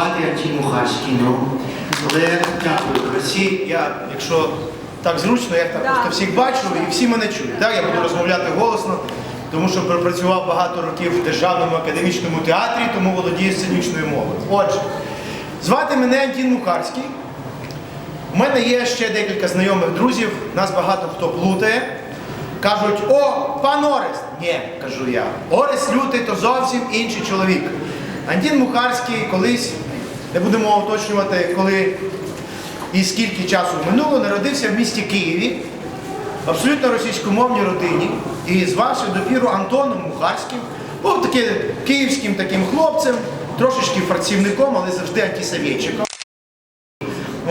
звати Антін Мухарський. Ну, але дякую. Всі, я, якщо так зручно, я так просто всіх бачу і всі мене чують. Так? Я буду розмовляти голосно, тому що пропрацював багато років в державному академічному театрі, тому володію сценічною мовою. Отже, звати мене Антін Мухарський. У мене є ще декілька знайомих друзів, нас багато хто плутає. Кажуть, о, пан Орест. Ні, кажу я. Орест лютий то зовсім інший чоловік. Антін Мухарський колись, не будемо уточнювати, коли і скільки часу минуло, народився в місті Києві, в абсолютно російськомовній родині, і звався допіру Антоном Мухарським. Був таким київським таким хлопцем, трошечки фарцівником, але завжди антисовєтчиком.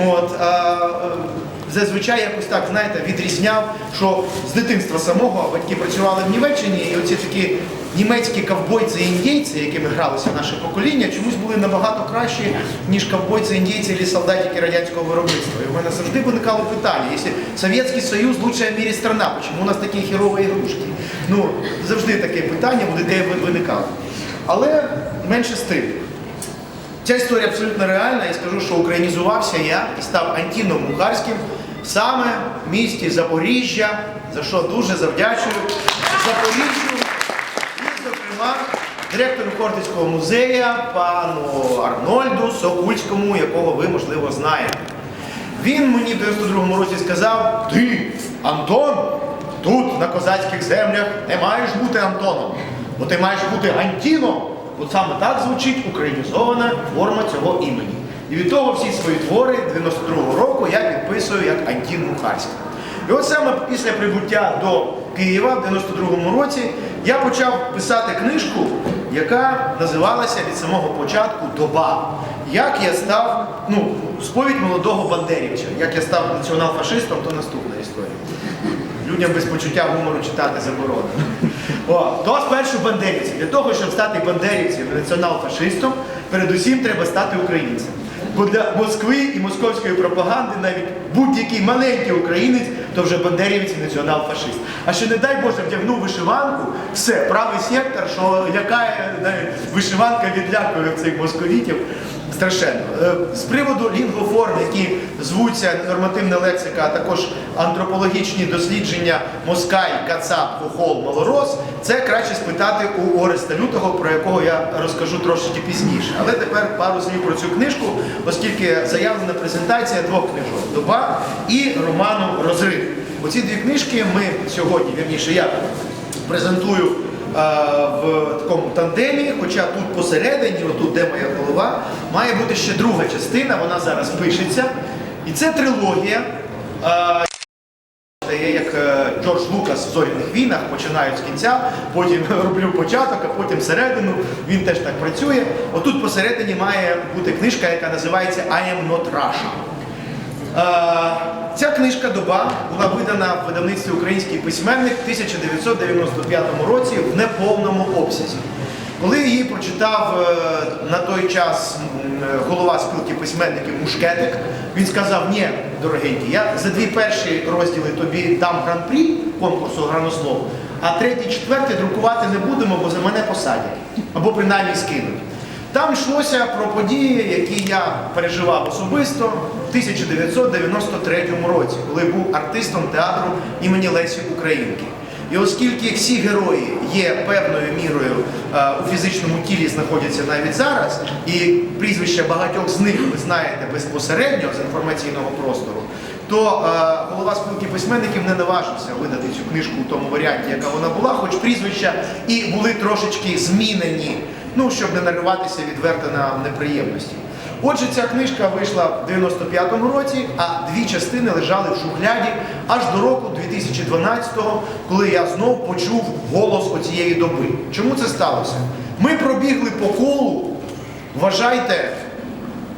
От, а, зазвичай якось так, знаєте, відрізняв, що з дитинства самого батьки працювали в Німеччині, і оці такі німецькі ковбойці і індійці, якими гралося наше покоління, чомусь були набагато кращі, ніж ковбойці, індійці або солдатики радянського виробництва. І в мене завжди виникало питання, якщо Совєтський Союз лучшая в мірі страна, чому у нас такі херові ігрушки? Ну, завжди таке питання у людей виникало. Але менше з тим. Ця історія абсолютно реальна і скажу, що українізувався я і став Антіном Мухарським саме в місті Запоріжжя, за що дуже завдячую Запоріжжю і, зокрема, директору Хортицького музею пану Арнольду Сокульському, якого ви, можливо, знаєте. Він мені в 92-му році сказав: Ти, Антон, тут, на козацьких землях, не маєш бути Антоном, бо ти маєш бути Антіном. От саме так звучить українізована форма цього імені. І від того всі свої твори 92-го року я підписую як Антін Мухарський. І от саме після прибуття до Києва в 92-му році я почав писати книжку, яка називалася від самого початку Доба. Як я став, ну, сповідь молодого бандерівця. Як я став націонал-фашистом, то наступна історія. Людям без почуття гумору читати заборонено. О, то спершу бандерівці. Для того, щоб стати бандерівцем націонал-фашистом, передусім треба стати українцем. Бо для Москви і московської пропаганди навіть будь-який маленький українець, то вже бандерівець і націонал-фашист. А ще не дай Боже вдягнув вишиванку, все, правий сектор, що лякає навіть вишиванка відлякує цих московітів. Страшенно. Е, З приводу лінгоформ, які звуться нормативна лексика, а також антропологічні дослідження Москаль, Кацап, Хохол, Малорос, це краще спитати у Ореста Лютого, про якого я розкажу трошки пізніше. Але тепер пару слів про цю книжку, оскільки заявлена презентація двох книжок Доба і роману Розрив. Оці дві книжки ми сьогодні, вірніше, я презентую в такому тандемі, хоча тут посередині, отут, де моя голова, має бути ще друга частина, вона зараз пишеться. І це трилогія. е, як е, Джордж Лукас в зоряних війнах, починають з кінця, потім роблю початок, а потім середину. Він теж так працює. Отут посередині має бути книжка, яка називається I am not Russia. Е, Ця книжка доба була видана в видавництві Український письменник в 1995 році в неповному обсязі. Коли її прочитав е, на той час голова спілки письменників Мушкетик, він сказав: ні, дорогенький, я за дві перші розділи тобі дам гран-прі конкурсу гранослов, а третій, четвертий друкувати не будемо, бо за мене посадять або принаймні скинуть. Там йшлося про події, які я переживав особисто в 1993 році, коли був артистом театру імені Лесі Українки. І оскільки всі герої є певною мірою е, у фізичному тілі знаходяться навіть зараз, і прізвища багатьох з них ви знаєте безпосередньо з інформаційного простору, то е, голова спілки письменників не наважився видати цю книжку в тому варіанті, яка вона була, хоч прізвища і були трошечки змінені, ну щоб не нариватися відверто на неприємності. Отже, ця книжка вийшла в 95-му році, а дві частини лежали в шухляді аж до року 2012-го, коли я знов почув голос оцієї доби. Чому це сталося? Ми пробігли по колу, вважайте,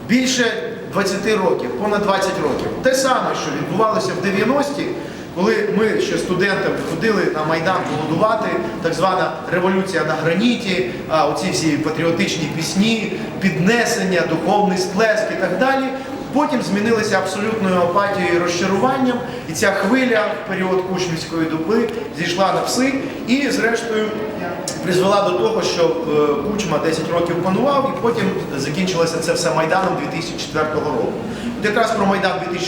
більше 20 років, понад 20 років. Те саме, що відбувалося в 90-ті, коли ми ще студентами ходили на Майдан голодувати, так звана революція на граніті, оці всі патріотичні пісні, піднесення, духовний сплеск і так далі. Потім змінилися абсолютною апатією і розчаруванням, і ця хвиля в період Кучмівської доби зійшла на пси, і зрештою призвела до того, що е, Кучма 10 років панував, і потім закінчилося це все Майданом 2004 року. От якраз про Майдан 2004